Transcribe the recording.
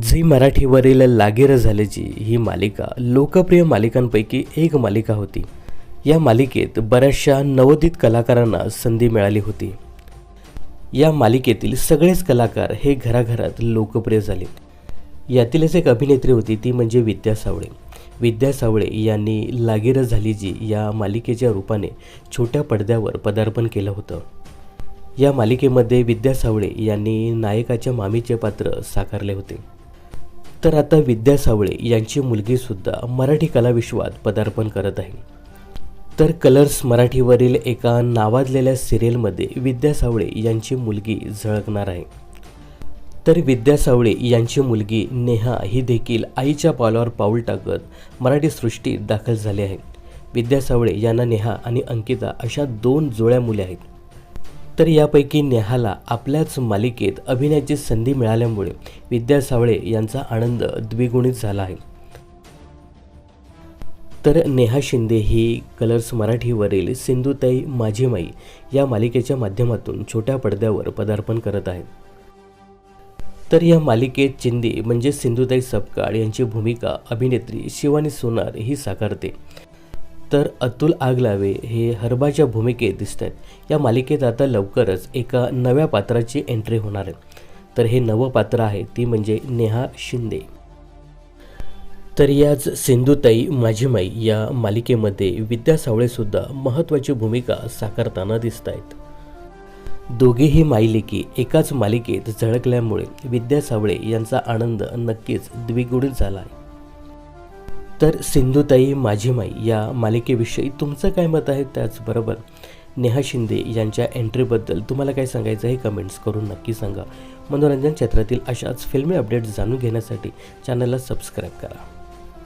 Zee मराठीवरील लागेर जी ही मालिका लोकप्रिय मालिकांपैकी एक मालिका होती. या मालिकेत बऱ्याचशा नवोदित कलाकारांना संधी मिळाली होती. या मालिकेतील सगळेच कलाकार हे घराघरात लोकप्रिय झाले. यातीलच एक अभिनेत्री होती ती म्हणजे विद्या सावळे. विद्या सावळे यांनी लागेर झाली जी या मालिकेच्या रूपाने छोट्या पडद्यावर पदार्पण केलं होतं. या मालिकेमध्ये विद्या सावळे यांनी नायकाच्या मामीचे पात्र साकारले होते. तर आता विद्या सावळे यांची मुलगीसुद्धा मराठी कलाविश्वात पदार्पण करत आहे. तर कलर्स मराठीवरील एका नावाजलेल्या सिरियलमध्ये विद्या सावळे यांची मुलगी झळकणार आहे. तर विद्या सावळे यांची मुलगी नेहा ही देखील आईच्या पावलावर पाऊल टाकत मराठी सृष्टीत दाखल झाली आहे. विद्या सावळे यांना नेहा आणि अंकिता अशा दोन जुळ्या मुले आहेत. तर यापैकी नेहाला आपल्याच मालिकेत अभिनयाची संधी मिळाल्यामुळे विद्या सावळे यांचा आनंद द्विगुणित झाला आहे. तर नेहा शिंदे ही कलर्स मराठीवरील सिंधुताई माझी माई या मालिकेच्या माध्यमातून छोट्या पडद्यावर पदार्पण करत आहेत. तर या मालिकेत चिंदी म्हणजे सिंधुताई सपकाळ यांची भूमिका अभिनेत्री शिवानी सोनार ही साकारते. तर अतुल आगलावे हे हरबाच्या भूमिकेत दिसत आहेत या मालिकेत आता लवकरच एका नव्या पात्राची एंट्री होणार आहे. तर हे नवं पात्र आहे ती म्हणजे नेहा शिंदे. तर याच सिंधुताई माझी माई या मालिकेमध्ये विद्या सावळेसुद्धा महत्त्वाची भूमिका साकारताना दिसत आहेत दोघेही माईलेकी एकाच मालिकेत झळकल्यामुळे विद्या सावळे यांचा आनंद नक्कीच द्विगुणित झाला आहे. तर सिंधुताई माझी माई या मालिकेविषयी तुमचं काय मत आहे त्याचबरोबर नेहा शिंदे यांच्या एंट्रीबद्दल तुम्हाला काय सांगायचं हे कमेंट्स करून नक्की सांगा. मनोरंजन क्षेत्रातील अशाच फिल्मी अपडेट्स जाणून घेण्यासाठी चॅनलला सबस्क्राईब करा.